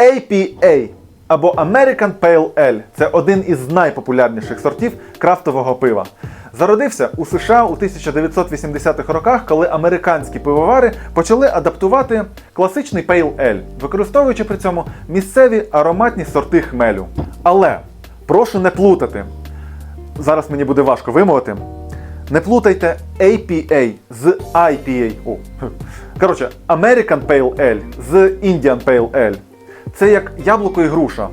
APA або American Pale Ale це один із найпопулярніших сортів крафтового пива. Зародився у США у 1980-х роках, коли американські пивовари почали адаптувати класичний Pale Ale, використовуючи при цьому місцеві ароматні сорти хмелю. Але прошу не плутати. Зараз мені буде важко вимовити. Не плутайте APA з IPA. Коротше, American Pale Ale з Indian Pale Ale. Це як яблуко і груша.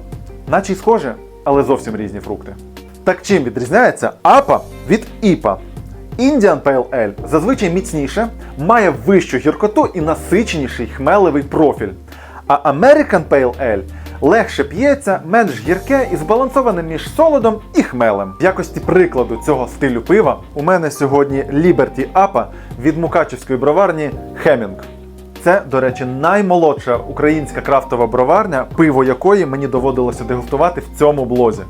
Наче й схоже, але зовсім різні фрукти. Так чим відрізняється APA від IPA? Indian Pale Ale зазвичай міцніше, має вищу гіркоту і насиченіший хмелевий профіль. А American Pale Ale легше п'ється, менш гірке і збалансоване між солодом і хмелем. В якості прикладу цього стилю пива у мене сьогодні Liberty APA від мукачівської броварні Хемінг. Це, до речі, наймолодша українська крафтова броварня, пиво якої мені доводилося дегустувати в цьому блозі.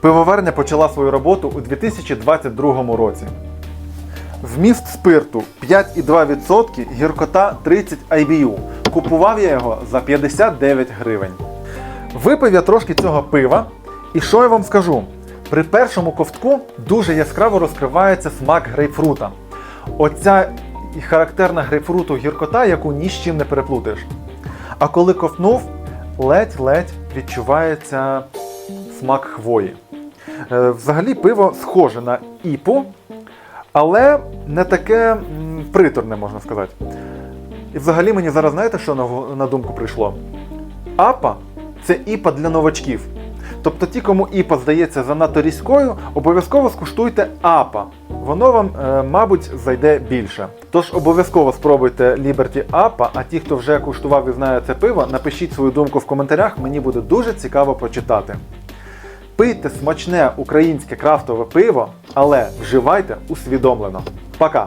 Пивоварня почала свою роботу у 2022 році. Вміст спирту 5,2%, гіркота 30 IBU. Купував я його за 59 гривень. Випив я трошки цього пива, і що я вам скажу? При першому ковтку дуже яскраво розкривається смак грейпфрута. Оця і характерна грейпфруту гіркота, яку ні з чим не переплутаєш. А коли ковтнув, ледь-ледь відчувається смак хвої. Е, Взагалі пиво схоже на іпу, але не таке приторне, можна сказати. І взагалі мені зараз знаєте, що на думку прийшло? Апа це іпа для новачків. Тобто ті, кому іпа здається занадто різкою, обов'язково скуштуйте апа. Воно вам, е, мабуть, зайде більше. Тож обов'язково спробуйте Liberty Апа, а ті, хто вже куштував і знає це пиво, напишіть свою думку в коментарях, мені буде дуже цікаво почитати. Пийте смачне українське крафтове пиво, але вживайте усвідомлено. Пока!